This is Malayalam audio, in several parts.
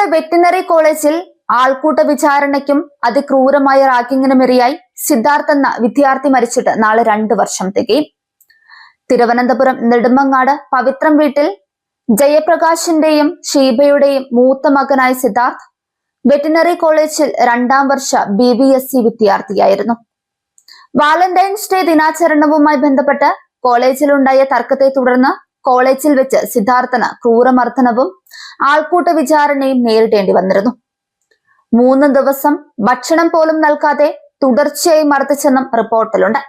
പാലക്കാട് വെറ്റിനറി കോളേജിൽ ആൾക്കൂട്ട വിചാരണയ്ക്കും അതിക്രൂരമായ റാഗിങ്ങിനും ഇരയായി സിദ്ധാർത്ഥ് എന്ന വിദ്യാർത്ഥി മരിച്ചിട്ട് നാളെ രണ്ടു വർഷം തികയും. തിരുവനന്തപുരം നെടുമങ്ങാട് പവിത്രം വീട്ടിൽ ജയപ്രകാശിന്റെയും ഷീബയുടെയും മൂത്ത മകനായ സിദ്ധാർത്ഥ് വെറ്റിനറി കോളേജിൽ രണ്ടാം വർഷ ബി ബി എസ് സി വിദ്യാർത്ഥിയായിരുന്നു. വാലന്റൈൻസ് ഡേ ദിനാചരണവുമായി ബന്ധപ്പെട്ട് കോളേജിലുണ്ടായ തർക്കത്തെ തുടർന്ന് കോളേജിൽ വെച്ച് സിദ്ധാർത്ഥന് ക്രൂരമർദ്ദനവും ആൾക്കൂട്ട വിചാരണയും നേരിടേണ്ടി വന്നിരുന്നു. മൂന്ന് ദിവസം ഭക്ഷണം പോലും നൽകാതെ തുടർച്ചയായി മർദ്ദിച്ചെന്നും റിപ്പോർട്ടിലുണ്ട്.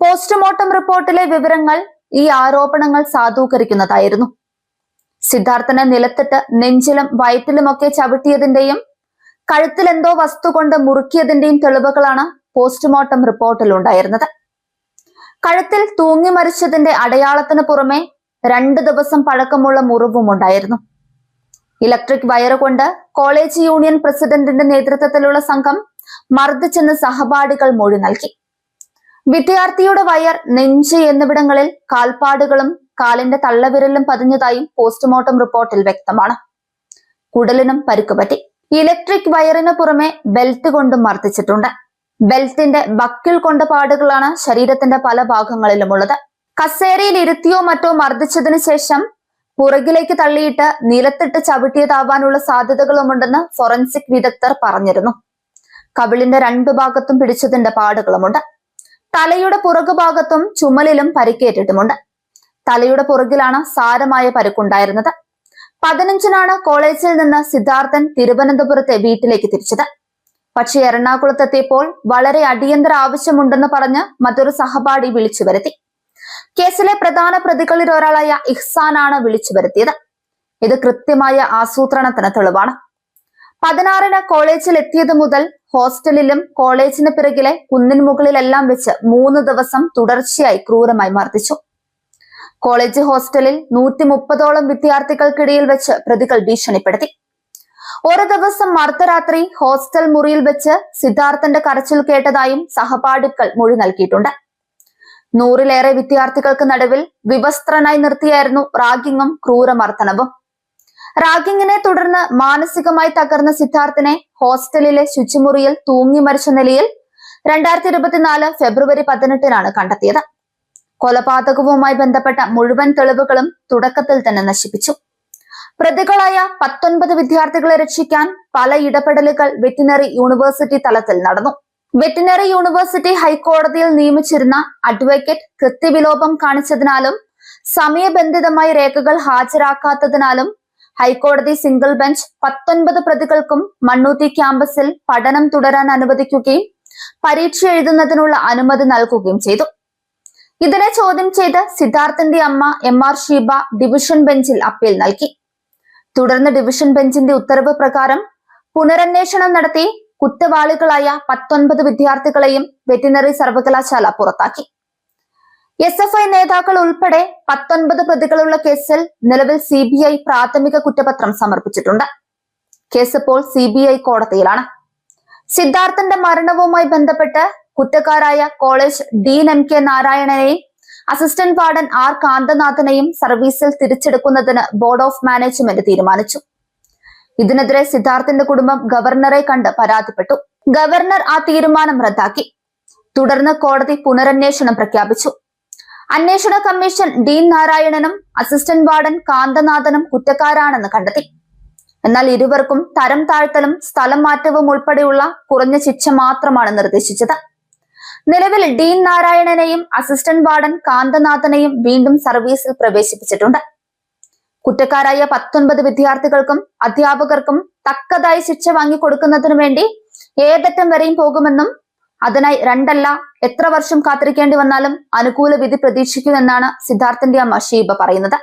പോസ്റ്റ്മോർട്ടം റിപ്പോർട്ടിലെ വിവരങ്ങൾ ഈ ആരോപണങ്ങൾ സാധൂകരിക്കുന്നതായിരുന്നു. സിദ്ധാർത്ഥനെ നിലത്തിട്ട് നെഞ്ചിലും വയറ്റിലുമൊക്കെ ചവിട്ടിയതിന്റെയും കഴുത്തിൽ എന്തോ വസ്തു കൊണ്ട് മുറുക്കിയതിന്റെയും തെളിവുകളാണ് പോസ്റ്റ്മോർട്ടം റിപ്പോർട്ടിലുണ്ടായിരുന്നത്. കഴുത്തിൽ തൂങ്ങി മരിച്ചതിന്റെ അടയാളത്തിന് പുറമെ രണ്ട് ദിവസം പഴക്കമുള്ള മുറിവും ഉണ്ടായിരുന്നു. ഇലക്ട്രിക് വയറ് കൊണ്ട് കോളേജ് യൂണിയൻ പ്രസിഡന്റിന്റെ നേതൃത്വത്തിലുള്ള സംഘം മർദ്ദിച്ചെന്ന് സഹപാഠികൾ മൊഴി നൽകി. വിദ്യാർത്ഥിയുടെ വയർ നെഞ്ച് എന്നിവിടങ്ങളിൽ കാൽപ്പാടുകളും കാലിന്റെ തള്ളവിരലും പതിഞ്ഞതായും പോസ്റ്റ്മോർട്ടം റിപ്പോർട്ടിൽ വ്യക്തമാണ്. കുടലിനും പരിക്കുപറ്റി. ഇലക്ട്രിക് വയറിന് പുറമെ ബെൽറ്റ് കൊണ്ടും മർദ്ദിച്ചിട്ടുണ്ട്. ബെൽറ്റിന്റെ ബക്കിൽ കൊണ്ട പാടുകളാണ് ശരീരത്തിന്റെ പല ഭാഗങ്ങളിലും ഭാഗങ്ങളിലുമുള്ളത്. കസേരയിൽ ഇരുത്തിയോ മറ്റോ മർദ്ദിച്ചതിന് ശേഷം പുറകിലേക്ക് തള്ളിയിട്ട് നിലത്തിട്ട് ചവിട്ടിയതാവാനുള്ള സാധ്യതകളുമുണ്ടെന്ന് ഫോറൻസിക് വിദഗ്ധർ പറഞ്ഞിരുന്നു. കവിളിന്റെ രണ്ടു ഭാഗത്തും പിടിച്ചതിന്റെ പാടുകളുമുണ്ട്. തലയുടെ പുറകു ഭാഗത്തും ചുമലിലും പരിക്കേറ്റിട്ടുമുണ്ട്. തലയുടെ പുറകിലാണ് സാരമായ പരുക്കുണ്ടായിരുന്നത്. പതിനഞ്ചിനാണ് കോളേജിൽ നിന്ന് സിദ്ധാർത്ഥൻ തിരുവനന്തപുരത്തെ വീട്ടിലേക്ക് തിരിച്ചത്. പക്ഷേ എറണാകുളത്തെത്തിയപ്പോൾ വളരെ അടിയന്തര ആവശ്യമുണ്ടെന്ന് പറഞ്ഞ് മറ്റൊരു സഹപാഠി വിളിച്ചു വരുത്തി. കേസിലെ പ്രധാന പ്രതികളിൽ ഒരാളായ ഇഹ്സാനാണ് വിളിച്ചു വരുത്തിയത്. ഇത് കൃത്യമായ ആസൂത്രണത്തിന് തെളിവാണ്. പതിനാറിന് കോളേജിൽ എത്തിയത് മുതൽ ഹോസ്റ്റലിലും കോളേജിന് പിറകിലെ കുന്നിൻ മുകളിലെല്ലാം വെച്ച് മൂന്ന് ദിവസം തുടർച്ചയായി ക്രൂരമായി മർദ്ദിച്ചു. കോളേജ് ഹോസ്റ്റലിൽ നൂറ്റി മുപ്പതോളം വിദ്യാർത്ഥികൾക്കിടയിൽ വെച്ച് പ്രതികൾ ഭീഷണിപ്പെടുത്തി. ഒരു ദിവസം അർദ്ധരാത്രി ഹോസ്റ്റൽ മുറിയിൽ വെച്ച് സിദ്ധാർത്ഥന്റെ കരച്ചിൽ കേട്ടതായും സഹപാഠികൾ മൊഴി നൽകിയിട്ടുണ്ട്. നൂറിലേറെ വിദ്യാർത്ഥികൾക്ക് നടുവിൽ വിവസ്ത്രനായി നിർത്തിയായിരുന്നു റാഗിങ്ങും ക്രൂരമർദ്ദനവും. റാഗിങ്ങിനെ തുടർന്ന് മാനസികമായി തകർന്ന സിദ്ധാർത്ഥിനെ ഹോസ്റ്റലിലെ ശുചിമുറിയിൽ തൂങ്ങി മരിച്ച നിലയിൽ രണ്ടായിരത്തി ഇരുപത്തിനാല് ഫെബ്രുവരി പതിനെട്ടിനാണ് കണ്ടെത്തിയത്. കൊലപാതകവുമായി ബന്ധപ്പെട്ട മുഴുവൻ തെളിവുകളും തുടക്കത്തിൽ തന്നെ നശിപ്പിച്ചു. പ്രതികളായ പത്തൊൻപത് വിദ്യാർത്ഥികളെ രക്ഷിക്കാൻ പല ഇടപെടലുകൾ വെറ്റിനറി യൂണിവേഴ്സിറ്റി തലത്തിൽ നടന്നു. വെറ്റിനറി യൂണിവേഴ്സിറ്റി ഹൈക്കോടതിയിൽ നിയമിച്ചിരുന്ന അഡ്വക്കേറ്റ് കൃത്യവിലോപം കാണിച്ചതിനാലും സമയബന്ധിതമായി രേഖകൾ ഹാജരാക്കാത്തതിനാലും ഹൈക്കോടതി സിംഗിൾ ബെഞ്ച് പത്തൊൻപത് പ്രതികൾക്കും മണ്ണൂത്തി ക്യാമ്പസിൽ പഠനം തുടരാൻ അനുവദിക്കുകയും പരീക്ഷ എഴുതുന്നതിനുള്ള അനുമതി നൽകുകയും ചെയ്തു. ഇതിനെ ചോദ്യം ചെയ്ത് സിദ്ധാർത്ഥന്റെ അമ്മ എം ആർ ഷീബ ഡിവിഷൻ ബെഞ്ചിൽ അപ്പീൽ നൽകി. തുടർന്ന് ഡിവിഷൻ ബെഞ്ചിന്റെ ഉത്തരവ് പ്രകാരം പുനരന്വേഷണം നടത്തി കുറ്റവാളികളായ പത്തൊൻപത് വിദ്യാർത്ഥികളെയും വെറ്റിനറി സർവകലാശാല പുറത്താക്കി. എസ് എഫ് ഐ നേതാക്കൾ ഉൾപ്പെടെ പത്തൊൻപത് പ്രതികളുള്ള കേസിൽ നിലവിൽ സി ബി ഐ പ്രാഥമിക കുറ്റപത്രം സമർപ്പിച്ചിട്ടുണ്ട്. കേസ് ഇപ്പോൾ സി ബി ഐ കോടതിയിലാണ്. സിദ്ധാർത്ഥന്റെ മരണവുമായി ബന്ധപ്പെട്ട് കുറ്റക്കാരായ കോളേജ് ഡീൻ എം കെ നാരായണനെയും അസിസ്റ്റന്റ് വാർഡൻ ആർ കാന്തനാഥനെയും സർവീസിൽ തിരിച്ചെടുക്കുന്നതിന് ബോർഡ് ഓഫ് മാനേജ്മെന്റ് തീരുമാനിച്ചു. ഇതിനെതിരെ സിദ്ധാർത്ഥിന്റെ കുടുംബം ഗവർണറെ കണ്ട് പരാതിപ്പെട്ടു. ഗവർണർ ആ തീരുമാനം റദ്ദാക്കി. തുടർന്ന് കോടതി പുനരന്വേഷണം പ്രഖ്യാപിച്ചു. അന്വേഷണ കമ്മീഷൻ ഡീൻ നാരായണനും അസിസ്റ്റന്റ് വാർഡൻ കാന്തനാഥനും കുറ്റക്കാരാണെന്ന് കണ്ടെത്തി. എന്നാൽ ഇരുവർക്കും തരം താഴ്ത്തലും സ്ഥലം മാറ്റവും ഉൾപ്പെടെയുള്ള കുറഞ്ഞ ശിക്ഷ മാത്രമാണ് നിർദ്ദേശിച്ചത്. നിലവിൽ ഡീൻ നാരായണനെയും അസിസ്റ്റന്റ് വാർഡൻ കാന്തനാഥനെയും വീണ്ടും സർവീസിൽ പ്രവേശിപ്പിച്ചിട്ടുണ്ട്. കുറ്റക്കാരായ പത്തൊൻപത് വിദ്യാർത്ഥികൾക്കും അധ്യാപകർക്കും തക്കതായി ശിക്ഷ വാങ്ങിക്കൊടുക്കുന്നതിനു വേണ്ടി ഏതറ്റം വരെയും പോകുമെന്നും അതിനായി രണ്ടല്ല എത്ര വർഷം കാത്തിരിക്കേണ്ടി വന്നാലും അനുകൂല വിധി പ്രതീക്ഷിക്കുമെന്നാണ് സിദ്ധാർത്ഥന്റെ അമ്മ ഷീബ പറയുന്നത്.